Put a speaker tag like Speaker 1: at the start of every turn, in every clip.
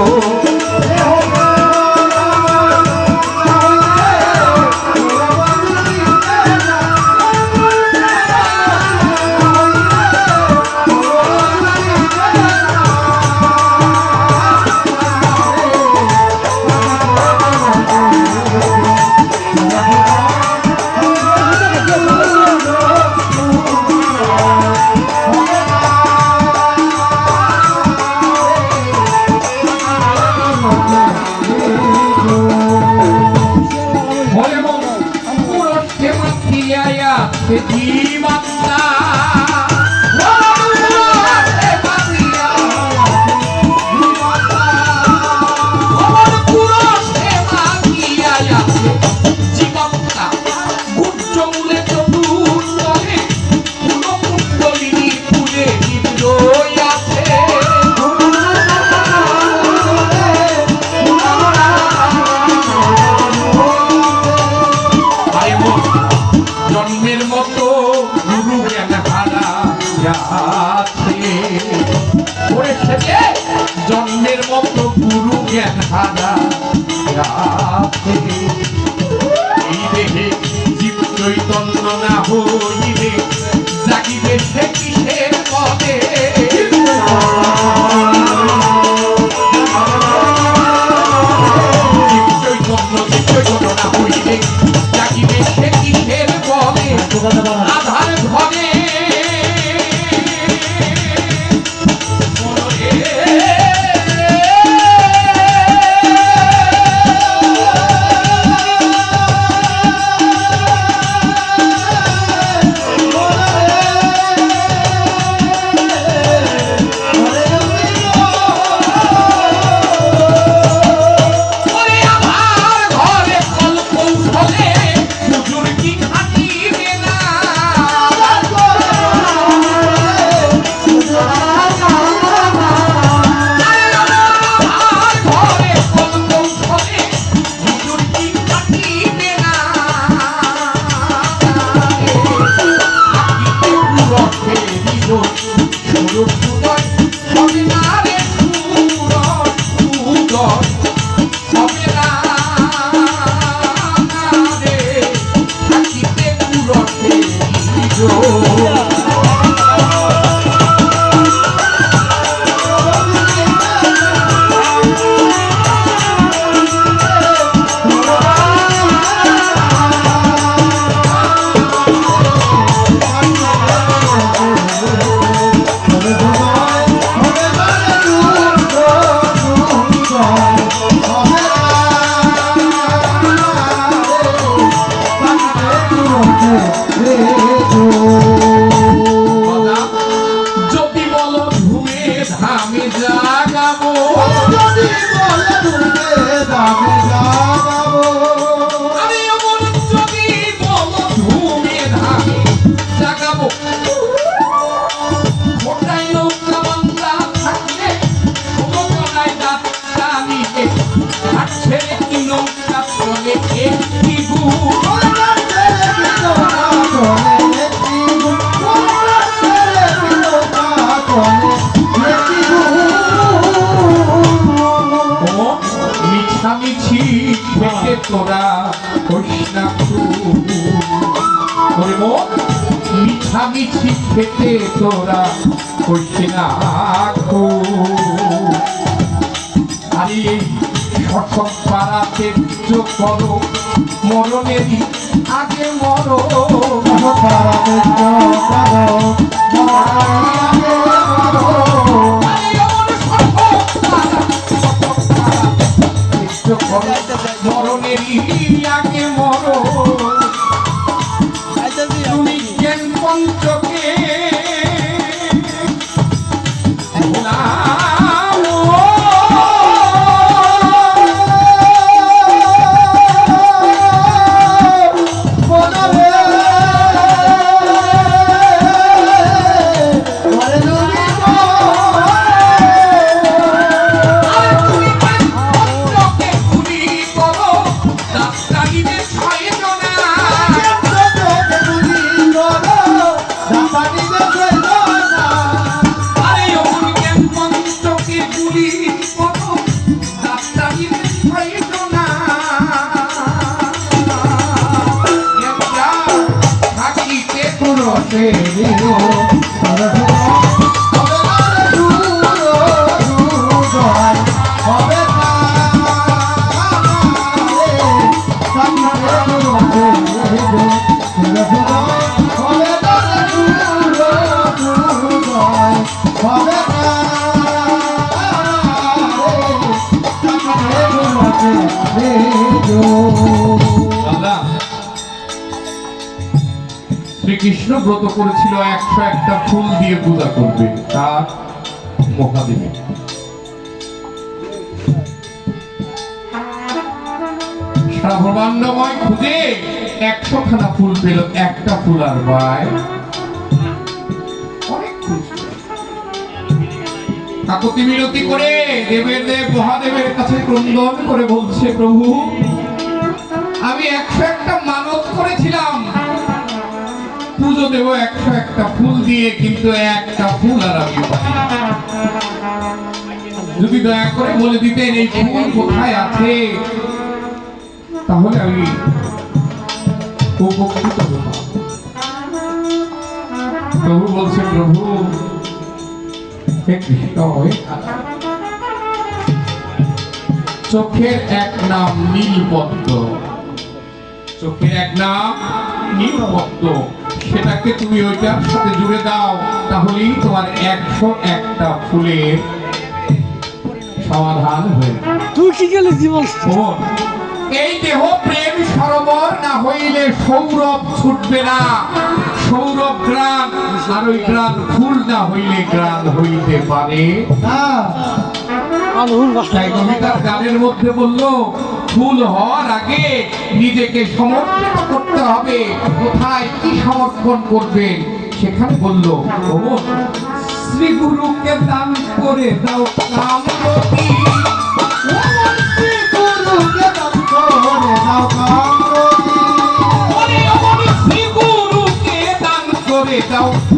Speaker 1: Oh. ধারা রাত্রি আমি জাগাবো যদি বলে ভুলে যাবে লাগিছি খেতে তোরা করছি না আরে সব পাড়াতে পুজো করো মরণেরই আগে মরো। পাড়াতে মরণেরই আগে মরো। পঞ্চক ব্রত করেছিল একশো একটা ফুল দিয়ে পূজা করবে তার মহাদেবী। খুঁজে একশো খানা ফুল পেল, একটা ফুল আর কাকতি মিনতি করে দেবের দেব, মহাদেবের কাছে ক্রন্দন করে বলছে, প্রভু, আমি একশো একটা মানত করেছিলাম পুজো দেব একশো একটা ফুল দিয়ে, কিন্তু একটা ফুল আর আমি যদি দয়া করে বলে দিতেন, এই ফুল কোথায় আছে? তাহলে আমি উপকৃত হতাম প্রভু বলছে, প্রভু চোখের এক নাম নীলপদ্ম চোখের এক নাম নীলপদ্ম সেটাকে তুমি ওইটার সাথে জুড়ে দাও তাহলেই তোমার একশো একটা ফুলের সমাধান হয়ে
Speaker 2: তুই কি গেলে জীবন
Speaker 1: এই দেহ প্রেম সরোবর না হইলে সৌরভ ছুটবে না। সৌরভ গ্রাম আর ওই গ্রাম ফুল না হইলে গ্রাম হইতে পারে।
Speaker 2: আনহুন
Speaker 1: তাই কবিতার গানের মধ্যে বলল ফুল হওয়ার আগে নিজেকে সমর্পিত করতে হবে। কোথায় কি সমর্পণ করবেন সেখানে বলল শ্রী গুরুকে দান করে দাও করে দাও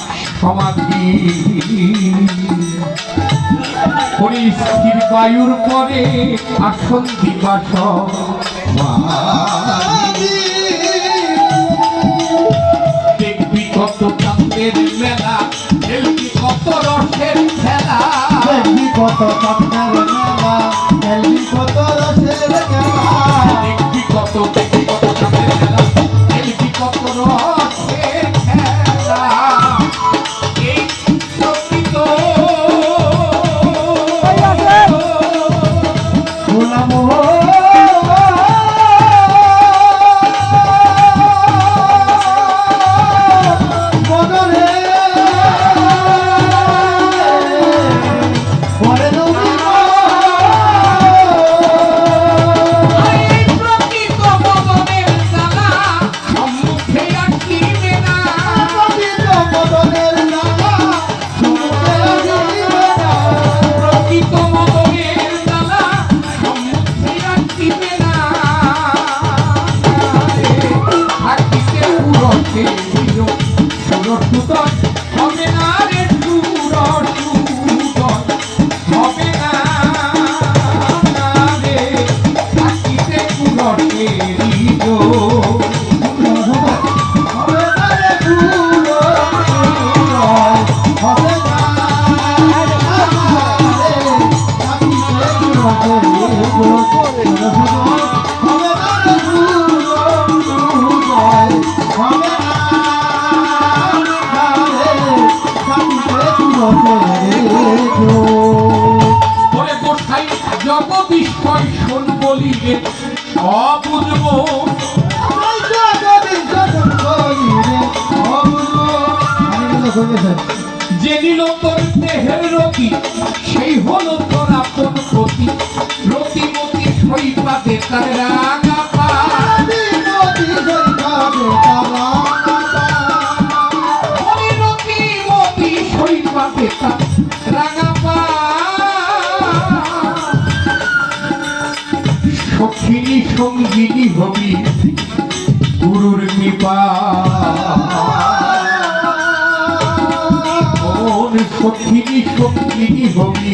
Speaker 1: সমাধি। ওরে স্থির বায়ুর পরে আসন দিবা সমাধি। দেখবি কত চাঁদের মেলা, দেখবি কত রসের খেলা।
Speaker 3: কত চক্কর মেলা কত
Speaker 1: হবে না।
Speaker 3: জগদীশ্বর
Speaker 2: শোন
Speaker 1: যে তোর দেহের রতি সেই হল তোর আপন প্রতি। রতিমতি সৈপাতে তারা হবি গুরুর কৃপা। সখিনী সখিনী হবি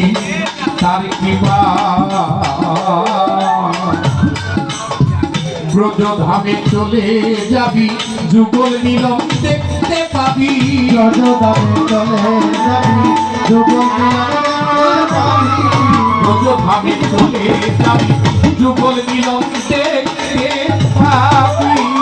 Speaker 1: তার কৃপা। ব্রজধামে চলে যাবি, যুগল নীলম দেখতে পাবি।
Speaker 2: রজদামে চলে যাবি পাবি।
Speaker 1: ব্রজধামে চলে যাবি, যুগল নীলম দেখতে পাবি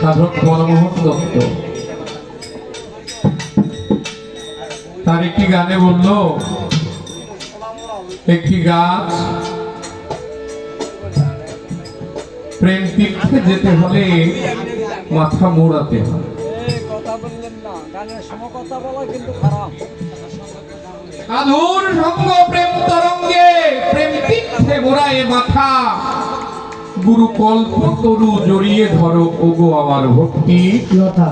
Speaker 1: সাধক মনমোহন তার একটি গানে বলল, একটি গাছ, প্রেম তীর্থে যেতে হলে মাথা মোড়াতে হয়। সাধুর সঙ্গ প্রেম তরঙ্গে, প্রেম তীর্থে মোড়ায় মাথা। গুরু কল্প তরু জড়িয়ে ধরো ওগো আমার ভক্তি।
Speaker 2: কথা?